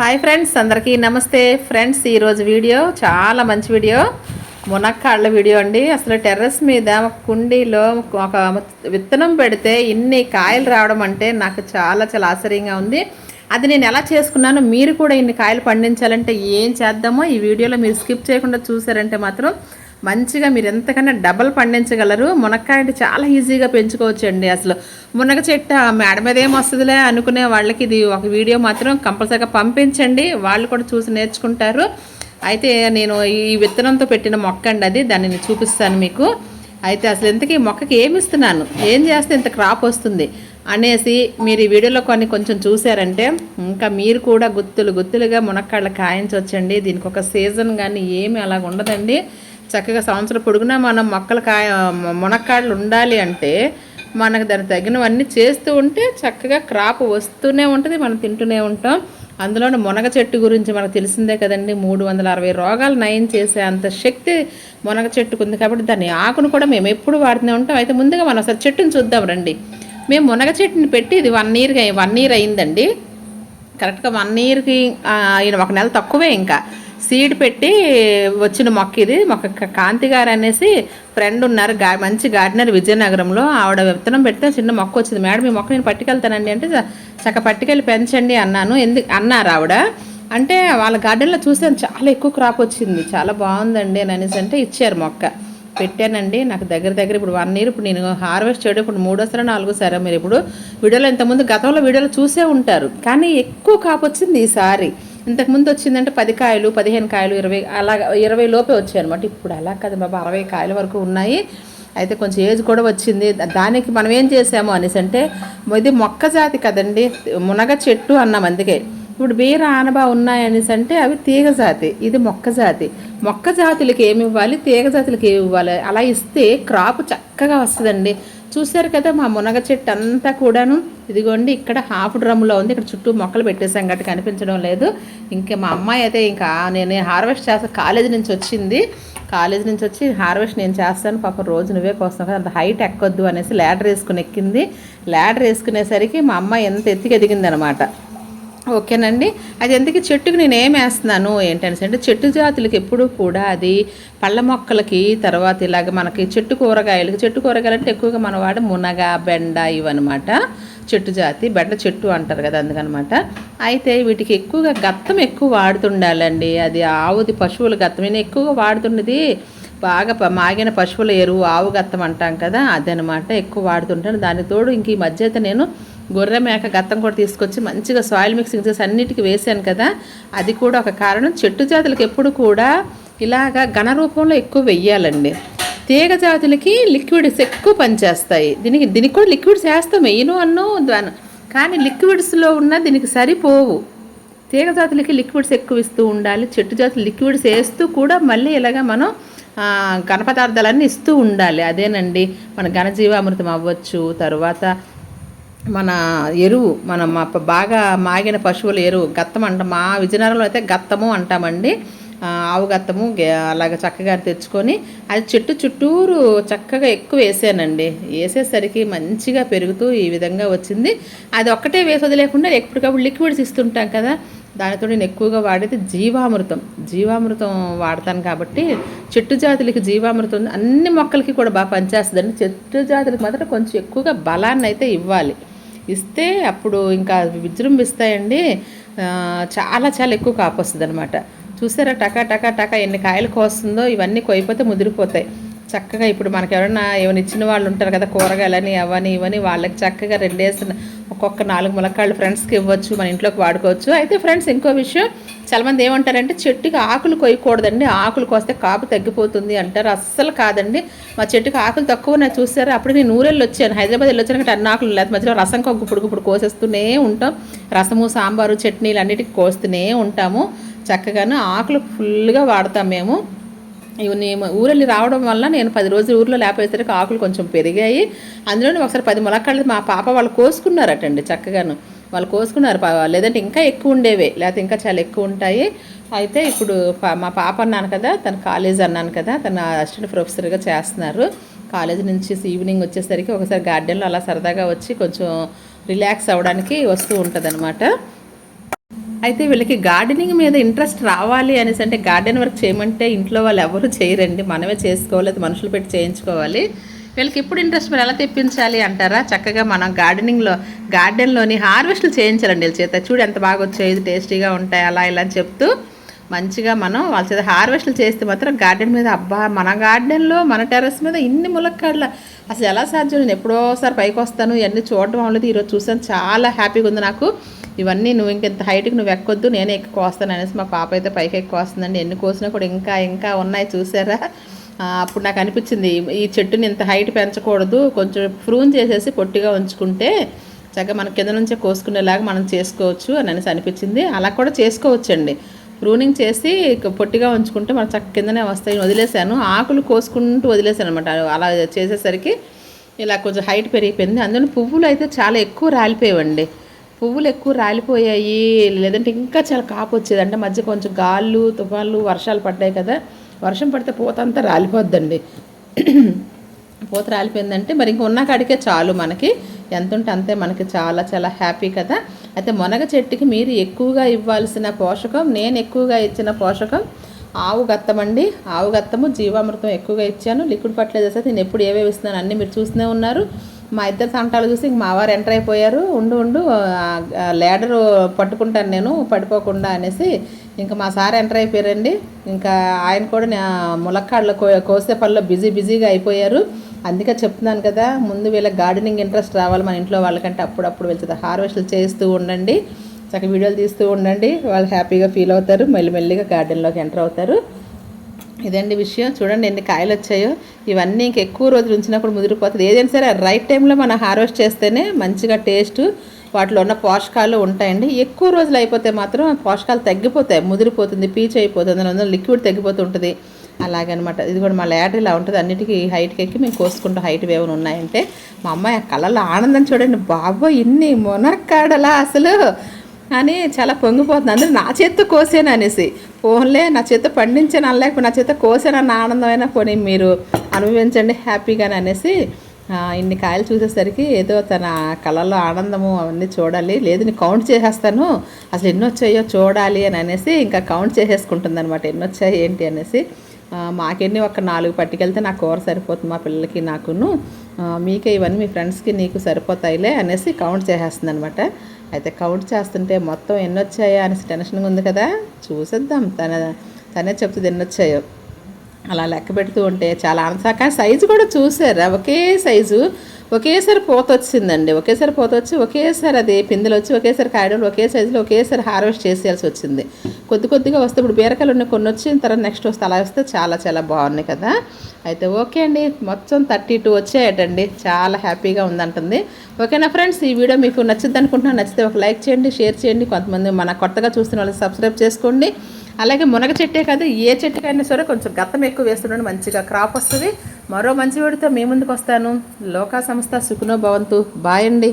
Hi friends అందరికీ నమస్తే. Friends ఈరోజు వీడియో చాలా మంచి వీడియో మునక్కాళ్ళ వీడియో అండి. అసలు టెర్రస్ మీద కుండీలో ఒక విత్తనం పెడితే ఇన్ని కాయలు రావడం అంటే నాకు చాలా చాలా ఆశ్చర్యంగా ఉంది. అది నేను ఎలా చేసుకున్నాను మీరు కూడా ఇన్ని కాయలు పండించాలంటే ఏం చేద్దామో ఈ వీడియోలో మీరు స్కిప్ చేయకుండా చూసారంటే మాత్రం మంచిగా మీరు ఎంతకన్నా డబల్ పండించగలరు. మునక్కాయ అంటే చాలా ఈజీగా పెంచుకోవచ్చండి. అసలు మునగ చెట్టు ఆ మేడ మీద ఏం వస్తుందిలే అనుకునే వాళ్ళకి ఇది ఒక వీడియో మాత్రం కంపల్సరీగా పంపించండి. వాళ్ళు కూడా చూసి నేర్చుకుంటారు. అయితే నేను ఈ విత్తనంతో పెట్టిన మొక్క అండి అది. దాన్ని నేను చూపిస్తాను మీకు. అయితే అసలు ఇంతకీ మొక్కకి ఏమి ఇస్తున్నాను? ఏం చేస్తే ఇంత క్రాప్ వస్తుంది? అనేసి మీరు ఈ వీడియోలో కొన్ని కొంచెం చూసారంటే ఇంకా మీరు కూడా గుత్తులు గుత్తులుగా మునక్కాళ్ళు కాయించవచ్చండి. దీనికి ఒక సీజన్ కానీ ఏమి అలాగ ఉండదండి చక్కగా సంవత్సరం పొడుగునా మనం మొక్కలు కాయ మునక్కాళ్ళు ఉండాలి అంటే మనకు దానికి తగినవన్నీ చేస్తూ ఉంటే చక్కగా క్రాప్ వస్తూనే ఉంటుంది మనం తింటూనే ఉంటాం. అందులోనే మునగ చెట్టు గురించి మనకు తెలిసిందే కదండి. మూడు వందల అరవై రోగాలు నయం చేసే అంత శక్తి మునగ చెట్టుకు ఉంది కాబట్టి దాని ఆకును కూడా మేము ఎప్పుడు వాడుతూనే ఉంటాం. అయితే ముందుగా మనం ఒకసారి చెట్టుని చూద్దాం రండి. మేము మునగ చెట్టుని పెట్టి ఇది వన్ ఇయర్ వన్ ఇయర్ అయిందండి. కరెక్ట్గా వన్ ఇయర్కి ఒక నెల తక్కువే ఇంకా. సీడ్ పెట్టి వచ్చిన మొక్క ఇది. మొక్క కాంతి గారు అనేసి ఫ్రెండ్ ఉన్నారు. గా మంచి గార్డెనర్ విజయనగరంలో. ఆవిడ విత్తనం పెడితే చిన్న మొక్క వచ్చింది. మేడం ఈ మొక్క నేను పట్టుకెళ్తానండి అంటే చక్క పట్టుకెళ్ళి పెంచండి అన్నాను. ఎందుకు అన్నారు ఆవిడ. అంటే వాళ్ళ గార్డెన్లో చూసాను చాలా ఎక్కువ క్రాప్ వచ్చింది. చాలా బాగుందండి అని అనేసి అంటే ఇచ్చారు మొక్క. పెట్టానండి. నాకు దగ్గర దగ్గర ఇప్పుడు వన్ ఇయర్ ఇప్పుడు నేను హార్వెస్ట్ చేయడం ఇప్పుడు మూడోసారి నాలుగోసారి మీరు ఇప్పుడు వీడియోలో ఇంతకుముందు గతంలో వీడియోలో చూసే ఉంటారు. కానీ ఎక్కువ కాపు వచ్చింది ఈసారి. ఇంతకుముందు వచ్చిందంటే పది కాయలు పదిహేను కాయలు ఇరవై అలా ఇరవై లోపే వచ్చాయి అనమాట ఇప్పుడు అలా కాదు బాబా అరవై కాయల వరకు ఉన్నాయి. అయితే కొంచెం ఏజ్ కూడా వచ్చింది. దానికి మనం ఏం చేసాము అనేసి అంటే ఇది మొక్క జాతి కదండి మునగ చెట్టు అన్నాం అందుకే. ఇప్పుడు బీర ఆనబా ఉన్నాయనేసి అంటే అవి తీగ జాతి. ఇది మొక్క జాతి. మొక్క జాతులకి ఏమి ఇవ్వాలి? తీగ జాతులకి ఏమి ఇవ్వాలి? అలా ఇస్తే క్రాప్ చక్కగా వస్తుందండి. చూశారు కదా మా మునగ చెట్టు అంతా కూడాను? ఇదిగోండి ఇక్కడ హాఫ్ డ్రమ్లో ఉంది. ఇక్కడ చుట్టూ మొక్కలు పెట్టేసాం గట్టి కనిపించడం లేదు. ఇంకా మా అమ్మాయి అయితే ఇంకా నేను హార్వెస్ట్ చేస్తా కాలేజీ నుంచి వచ్చింది. కాలేజీ నుంచి వచ్చి హార్వెస్ట్ నేను చేస్తాను. పాపం రోజు నువ్వే కోస్తాను కదా అంత హైట్ ఎక్కొద్దు అనేసి ల్యాడర్ వేసుకుని ఎక్కింది. ల్యాడర్ వేసుకునేసరికి మా అమ్మాయి ఎంత ఎత్తికి ఎదిగింది అనమాట ఓకేనండి. అది ఎందుకు చెట్టుకు నేను ఏం వేస్తున్నాను? ఏంటనేసి అంటే చెట్టు జాతులకి ఎప్పుడు కూడా అది పళ్ళ మొక్కలకి తర్వాత ఇలాగ మనకి చెట్టు కూరగాయలకి చెట్టు కూరగాయలు అంటే ఎక్కువగా మన వాడు మునగ బెండ ఇవన్నమాట. చెట్టు జాతి బెండ చెట్టు అంటారు కదా అందుకనమాట. అయితే వీటికి ఎక్కువగా గత్తం ఎక్కువ వాడుతుండాలండి. అది ఆవుది పశువుల గత్తం. నేను ఎక్కువగా వాడుతున్నది బాగా మాగిన పశువుల ఎరువు ఆవు గత్తం అంటాం కదా అదనమాట ఎక్కువ వాడుతుంటాను. దానికి తోడు ఇంక ఈ మధ్య అయితే నేను గొర్రె మేక గత్తం కూడా తీసుకొచ్చి మంచిగా సాయిల్ మిక్సింగ్ చేసి అన్నిటికీ వేసాను కదా అది కూడా ఒక కారణం. చెట్టు జాతులకు ఎప్పుడు కూడా ఇలాగా ఘన రూపంలో ఎక్కువ వెయ్యాలండి. తీగ జాతులకి లిక్విడ్స్ ఎక్కువ పనిచేస్తాయి. దీనికి దీనికి కూడా లిక్విడ్స్ వేస్తాం వెయ్యను అన్నో దాని కానీ లిక్విడ్స్లో ఉన్న దీనికి సరిపోవు. తీగ జాతులకి లిక్విడ్స్ ఎక్కువ ఇస్తూ ఉండాలి. చెట్టు జాతులు లిక్విడ్స్ వేస్తూ కూడా మళ్ళీ ఇలాగా మనం ఘన పదార్థాలన్నీ ఇస్తూ ఉండాలి. అదేనండి మన ఘనజీవామృతం అవ్వచ్చు తర్వాత మన ఎరువు మన బాగా మాగిన పశువుల ఎరువు గత్తం అంట మా విజయనగరంలో అయితే గత్తము అంటామండి. ఆవు గత్తము అలాగ చక్కగా తెచ్చుకొని అది చెట్టు చుట్టూరు చక్కగా ఎక్కువ వేసానండి. వేసేసరికి మంచిగా పెరుగుతూ ఈ విధంగా వచ్చింది. అది ఒక్కటే వేసి వదిలేకుండా ఎప్పటికప్పుడు లిక్విడ్స్ ఇస్తుంటాం కదా. దానితో నేను ఎక్కువగా వాడేది జీవామృతం. జీవామృతం వాడతాను కాబట్టి చెట్టు జాతులకి జీవామృతం అన్ని మొక్కలకి కూడా బాగా పనిచేస్తుందండి. చెట్టు జాతులకి మాత్రం కొంచెం ఎక్కువగా బలాన్ని అయితే ఇవ్వాలి. ఇస్తే అప్పుడు ఇంకా విజృంభిస్తాయండి. చాలా చాలా ఎక్కువ కాపు వస్తుంది అనమాట చూసారా టకా టకా టకా ఎన్ని కాయలు కోస్తుందో ఇవన్నీ కొయిపోతే ముదిరిపోతాయి. చక్కగా ఇప్పుడు మనకి ఎవరైనా ఏమైనా ఇచ్చిన వాళ్ళు ఉంటారు కదా కూరగాయలని అవని ఇవని వాళ్ళకి చక్కగా రెండేసిన ఒక్కొక్క నాలుగు ములక్కాళ్ళు ఫ్రెండ్స్కి ఇవ్వచ్చు మన ఇంట్లోకి వాడుకోవచ్చు. అయితే ఫ్రెండ్స్ ఇంకో విషయం చాలామంది ఏమంటారంటే చెట్టుకి ఆకులు కొయ్యకూడదండి. ఆకులు కోస్తే కాపు తగ్గిపోతుంది అంటారు. అస్సలు కాదండి. మా చెట్టుకి ఆకులు తక్కువ నేను చూసారు? అప్పుడు నేను ఊరెళ్ళి వచ్చాను. హైదరాబాద్ వెళ్ళి వచ్చాను అన్ని ఆకులు లేదు మధ్యలో రసం కొగ్గు ఇప్పుడు ఇప్పుడు కోసేస్తూనే ఉంటాం. రసము సాంబారు చట్నీలు అన్నిటికీ కోస్తూనే ఉంటాము. చక్కగాను ఆకులు ఫుల్గా వాడతాం మేము. ఇవి ఊరెళ్ళి రావడం వల్ల నేను పది రోజులు ఊర్లో లేకపోయేసరికి ఆకులు కొంచెం పెరిగాయి. అందులోనే ఒకసారి పది ములక్కాళ్ళు మా పాప వాళ్ళు కోసుకున్నారటండి చక్కగాను. వాళ్ళు కోసుకున్నారు లేదంటే ఇంకా ఎక్కువ ఉండేవే లేకపోతే ఇంకా చాలా ఎక్కువ ఉంటాయి. అయితే ఇప్పుడు మా పాప అన్నాను కదా తన కాలేజ్ అన్నాను కదా తన అసిస్టెంట్ ప్రొఫెసర్గా చేస్తున్నారు. కాలేజ్ నుంచి ఈవినింగ్ వచ్చేసరికి ఒకసారి గార్డెన్లో అలా సరదాగా వచ్చి కొంచెం రిలాక్స్ అవ్వడానికి వస్తూ ఉంటుంది అయితే వీళ్ళకి గార్డెనింగ్ మీద ఇంట్రెస్ట్ రావాలి అనేసి అంటే గార్డెన్ వర్క్ చేయమంటే ఇంట్లో వాళ్ళు ఎవరు చేయరండి. మనమే చేసుకోవాలి అది మనుషులు పెట్టి చేయించుకోవాలి. వీళ్ళకి ఎప్పుడు ఇంట్రెస్ట్ మీరు ఎలా తెప్పించాలి అంటారా? చక్కగా మనం గార్డెనింగ్లో గార్డెన్లోని హార్వెస్ట్లు చేయించాలండి వీళ్ళ చేత. చూడు ఎంత బాగా వచ్చాయి ఇది టేస్టీగా ఉంటాయి అలా ఇలా అని చెప్తూ మంచిగా మనం వాళ్ళ చేత హార్వెస్ట్లు చేస్తే మాత్రం గార్డెన్ మీద అబ్బా! మన గార్డెన్లో మన టెర్రస్ మీద ఇన్ని ములక్కాడల అసలు ఎలా సాధ్యం? నేను ఎప్పుడోసారి పైకి వస్తాను ఇవన్నీ చూడడం అవ్వలేదు. ఈరోజు చూసాను చాలా హ్యాపీగా ఉంది నాకు. ఇవన్నీ నువ్వు ఇంకెంత హైట్కి నువ్వు ఎక్కొద్దు నేనే ఎక్కువ కోస్తాను అనేసి మా పాప అయితే పైకి ఎక్కువ వస్తుందండి. ఎన్ని కోసినా కూడా ఇంకా ఇంకా ఉన్నాయి చూసారా? అప్పుడు నాకు అనిపించింది ఈ చెట్టుని ఇంత హైట్ పెంచకూడదు కొంచెం ప్రూన్ చేసేసి పొట్టిగా ఉంచుకుంటే చక్కగా మన కింద నుంచే కోసుకునేలాగా మనం చేసుకోవచ్చు అని అనేసి అనిపించింది. అలా కూడా చేసుకోవచ్చండి. ప్రూనింగ్ చేసి పొట్టిగా ఉంచుకుంటే మన చక్క కిందనే వస్తాయి వదిలేశాను. ఆకులు కోసుకుంటూ వదిలేశాను అనమాట అలా చేసేసరికి ఇలా కొంచెం హైట్ పెరిగిపోయింది. అందులో పువ్వులు అయితే చాలా ఎక్కువ రాలిపోయేవండి. పువ్వులు ఎక్కువ రాలిపోయాయి లేదంటే ఇంకా చాలా కాపు వచ్చేది. అంటే మధ్య కొంచెం గాళ్ళు తుఫాన్లు వర్షాలు పడ్డాయి కదా. వర్షం పడితే పూత అంతా రాలిపోద్దండి. పూత రాలిపోయిందంటే మరి ఇంక ఉన్న కాడికే చాలు మనకి. ఎంత ఉంటే అంతే మనకి చాలా చాలా హ్యాపీ కదా. అయితే మునగ చెట్టుకి మీరు ఎక్కువగా ఇవ్వాల్సిన పోషకం నేను ఎక్కువగా ఇచ్చిన పోషకం ఆవు గత్తం అండి. ఆవు గత్తము జీవామృతం ఎక్కువగా ఇచ్చాను. లిక్విడ్ ఫర్టిలైజర్స్ అయితే నేను ఎప్పుడు ఏవేవి ఇస్తున్నాను అన్నీ మీరు చూస్తూనే ఉన్నారు. మా ఇద్దరు సంటాలు చూసి ఇంక మా వారు ఎంటర్ అయిపోయారు. ఉండు ఉండు లేడరు పట్టుకుంటాను నేను పడిపోకుండా అనేసి ఇంకా మా సార్ ఎంటర్ అయిపోయారండి. ఇంకా ఆయన కూడా నా ములక్కాడలో కో కోసే పనిలో బిజీ బిజీగా అయిపోయారు. అందుకే చెప్తున్నాను కదా ముందు వీళ్ళకి గార్డెనింగ్ ఇంట్రెస్ట్ రావాలి మన ఇంట్లో వాళ్ళకంటే అప్పుడప్పుడు వెళ్తుంది హార్వెస్ట్లు చేస్తూ ఉండండి. చక్కగా వీడియోలు తీస్తూ ఉండండి. వాళ్ళు హ్యాపీగా ఫీల్ అవుతారు మెల్లిమెల్లిగా గార్డెన్లోకి ఎంటర్ అవుతారు. ఇదండి విషయం. చూడండి ఎన్ని కాయలు వచ్చాయో. ఇవన్నీ ఇంక ఎక్కువ రోజులు ఉంచినప్పుడు ముదిరిపోతుంది. ఏదైనా సరే రైట్ టైంలో మనం హార్వెస్ట్ చేస్తేనే మంచిగా టేస్ట్ వాటిలో ఉన్న పోషకాలు ఉంటాయండి. ఎక్కువ రోజులు అయిపోతే మాత్రం పోషకాలు తగ్గిపోతాయి ముదిరిపోతుంది పీచ్ అయిపోతుంది అందులో లిక్విడ్ తగ్గిపోతుంటుంది అలాగనమాట. ఇది కూడా మా లేటర్ ఇలా ఉంటుంది. అన్నిటికీ హైట్కి ఎక్కి మేము కోసుకుంటాం హైట్ ఏమైనా ఉన్నాయంటే మా అమ్మాయి ఆ కళ్ళలో ఆనందం చూడండి. బాబో ఇన్ని మునక్కాడలా అసలు. అని చాలా పొంగిపోతుంది. అందరూ నా చేత్తో కోసాను అనేసి. ఫోన్లే నా చేత పండించాను అనలేకపోతే నా చేత కోసాను అన్న ఆనందమైన పోనీ మీరు అనుభవించండి హ్యాపీగానే అనేసి ఇన్ని కాయలు చూసేసరికి ఏదో తన కళల్లో ఆనందము అవన్నీ చూడాలి. లేదు నేను కౌంట్ చేసేస్తాను. అసలు ఎన్ని వచ్చాయో చూడాలి అని అనేసి ఇంకా కౌంట్ చేసేసుకుంటుంది అనమాట ఎన్ని వచ్చాయి ఏంటి అనేసి. మాకెన్ని ఒక నాలుగు పట్టుకెళ్తే నా కూర సరిపోతుంది మా పిల్లలకి నాకును. మీకే ఇవన్నీ మీ ఫ్రెండ్స్కి నీకు సరిపోతాయిలే అనేసి కౌంట్ చేసేస్తుంది అనమాట అయితే కౌంట్ చేస్తుంటే మొత్తం ఎన్ని వచ్చాయా అనేసి టెన్షన్గా ఉంది కదా. చూసేద్దాం. తన తనే చెప్తుంది ఎన్ని వచ్చాయో అలా లెక్క పెడుతూ ఉంటే చాలా ఆనంద కానీ సైజు కూడా చూసారా? ఒకే సైజు. ఒకేసారి పోత వచ్చిందండి ఒకేసారి పోత వచ్చి ఒకేసారి అది పిందెలు వచ్చి ఒకేసారి కాయడం ఒకే సైజులో ఒకేసారి హార్వెస్ట్ చేసేయాల్సి వచ్చింది. కొద్ది కొద్దిగా వస్తే ఇప్పుడు బీరకాయలు ఉన్న కొన్ని వచ్చి తర్వాత నెక్స్ట్ వస్తే అలా వస్తే చాలా చాలా బాగున్నాయి కదా. అయితే ఓకే అండి. మొత్తం థర్టీ టూ వచ్చాయటండి. చాలా హ్యాపీగా ఉందంటుంది. ఓకేనా ఫ్రెండ్స్? ఈ వీడియో మీకు నచ్చింది అనుకుంటున్నాను నచ్చితే ఒక లైక్ చేయండి షేర్ చేయండి. కొంతమంది మన కొత్తగా చూస్తున్న వాళ్ళకి సబ్స్క్రైబ్ చేసుకోండి. అలాగే మునగ చెట్టే కాదు ఏ చెట్టుకైనా సరే కొంచెం గత్తం ఎక్కువ వేస్తుండండి మంచిగా క్రాప్ వస్తుంది. మరో మంచి వాడితో మీ ముందుకు వస్తాను. లోకా సంస్థ సుఖనో భవంతు. బాయ్ అండి.